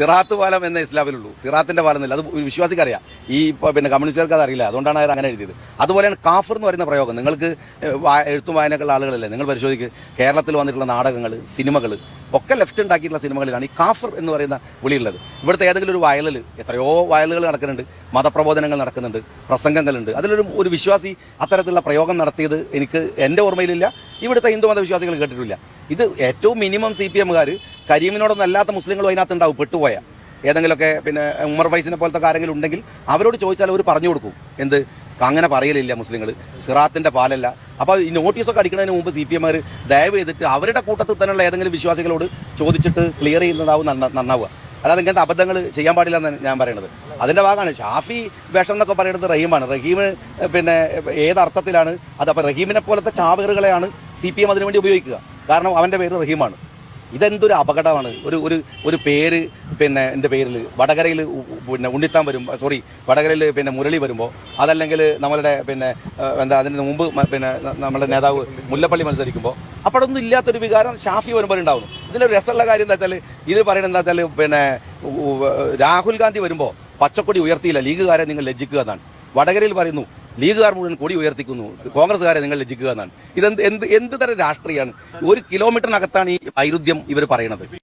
സിറാത്ത് പാലം എന്ന ഇസ്ലാമിലുള്ളൂ. സിറാത്തിന്റെ പാലം എന്നില്ല അത് ഒരു വിശ്വാസിക്ക് അറിയാം. ഈ പിന്നെ കമ്മ്യൂണിസ്റ്റുകാർക്ക് അത് അറിയില്ല. അതുകൊണ്ടാണ് അവർ അങ്ങനെ എഴുതിയത്. അതുപോലെയാണ് കാഫർ എന്ന് പറയുന്ന പ്രയോഗം. നിങ്ങൾക്ക് എഴുത്തും വായനക്കുള്ള ആളുകളല്ലേ? നിങ്ങൾ പരിശോധിക്ക്. കേരളത്തിൽ വന്നിട്ടുള്ള നാടകങ്ങൾ സിനിമകൾ ഒക്കെ ലെഫ്റ്റ് ഉണ്ടാക്കിയിട്ടുള്ള സിനിമകളിലാണ് ഈ കാഫർ എന്ന് പറയുന്ന വിളിയുള്ളത്. ഇവിടുത്തെ ഏതെങ്കിലും ഒരു വയലിൽ എത്രയോ വയലുകൾ നടക്കുന്നുണ്ട്. മതപ്രബോധനങ്ങൾ നടക്കുന്നുണ്ട്. പ്രസംഗങ്ങളുണ്ട്. അതിലൊരു ഒരു വിശ്വാസി അത്തരത്തിലുള്ള പ്രയോഗം നടത്തിയത് എനിക്ക് എന്റെ ഓർമ്മയിലില്ല. ഇവിടുത്തെ ഹിന്ദു മതവിശ്വാസികൾ കേട്ടിട്ടില്ല. ഇത് ഏറ്റവും മിനിമം സി പി എമ്മുകാർ കരീമിനോടൊന്നും അല്ലാത്ത മുസ്ലിങ്ങളും അതിനകത്ത് ഉണ്ടാവും പെട്ടുപോയ. ഏതെങ്കിലുമൊക്കെ പിന്നെ ഉമർ ഫൈസിനെ പോലത്തെ ആരെങ്കിലും ഉണ്ടെങ്കിൽ അവരോട് ചോദിച്ചാൽ അവർ പറഞ്ഞു കൊടുക്കും. എന്ത്? അങ്ങനെ പറയലില്ല മുസ്ലിങ്ങൾ സിറാത്തിന്റെ പാലല്ല. അപ്പോൾ ഈ നോട്ടീസൊക്കെ അടിക്കുന്നതിന് മുമ്പ് സി പി എമ്മാർ ദയവ് ചെയ്തിട്ട് അവരുടെ കൂട്ടത്തിൽ തന്നെയുള്ള ഏതെങ്കിലും വിശ്വാസികളോട് ചോദിച്ചിട്ട് ക്ലിയർ ചെയ്യുന്നതാവും നന്നാവുക. അല്ലാതെ ഇങ്ങനത്തെ അബദ്ധങ്ങൾ ചെയ്യാൻ പാടില്ല എന്നാണ് ഞാൻ പറയുന്നത് അതിന്റെ ഭാഗമാണ് ഷാഫി വേഷം എന്നൊക്കെ പറയുന്നത് റഹീമാണ്. റഹീം പിന്നെ ഏത് അർത്ഥത്തിലാണ്? അത് അപ്പോൾ റഹീമിനെ പോലത്തെ ചാവേറുകളെയാണ് സി പി എം അതിനുവേണ്ടി ഉപയോഗിക്കുക. കാരണം അവന്റെ പേര് റഹീമാണ്. ഇതെന്തൊരു അപകടമാണ്? ഒരു ഒരു ഒരു പേര് പിന്നെ എന്റെ പേരിൽ വടകരയിൽ പിന്നെ ഉണ്ണിത്താൻ വരും സോറി വടകരയിൽ പിന്നെ മുരളി വരുമ്പോൾ അതല്ലെങ്കിൽ നമ്മളുടെ പിന്നെ എന്താ അതിന് മുമ്പ് പിന്നെ നമ്മുടെ നേതാവ് മുല്ലപ്പള്ളി മത്സരിക്കുമ്പോൾ അപ്പോഴൊന്നും ഇല്ലാത്തൊരു വികാരം ഷാഫി വരുമ്പോൾ ഉണ്ടാവുന്നു. ഇതിലൊരു രസമുള്ള കാര്യം എന്താ വെച്ചാൽ ഇത് പറയുന്നത് എന്താ വെച്ചാൽ പിന്നെ രാഹുൽ ഗാന്ധി വരുമ്പോൾ പച്ചക്കൊടി ഉയർത്തിയില്ല. ലീഗുകാരെ നിങ്ങൾ ലജ്ജിക്കുക എന്നാണ്. വടകരയിൽ പറയുന്നു ലീഗുകാർ മുഴുവൻ കൊടി ഉയർത്തിക്കുന്നു. കോൺഗ്രസ്സുകാരെ നിങ്ങൾ ലജിക്കുക എന്നാണ്. ഇതെന്ത് എന്ത് എന്ത് തരം രാഷ്ട്രീയമാണ്? ഒരു കിലോമീറ്ററിനകത്താണ് ഈ വൈരുദ്ധ്യം ഇവർ പറയുന്നത്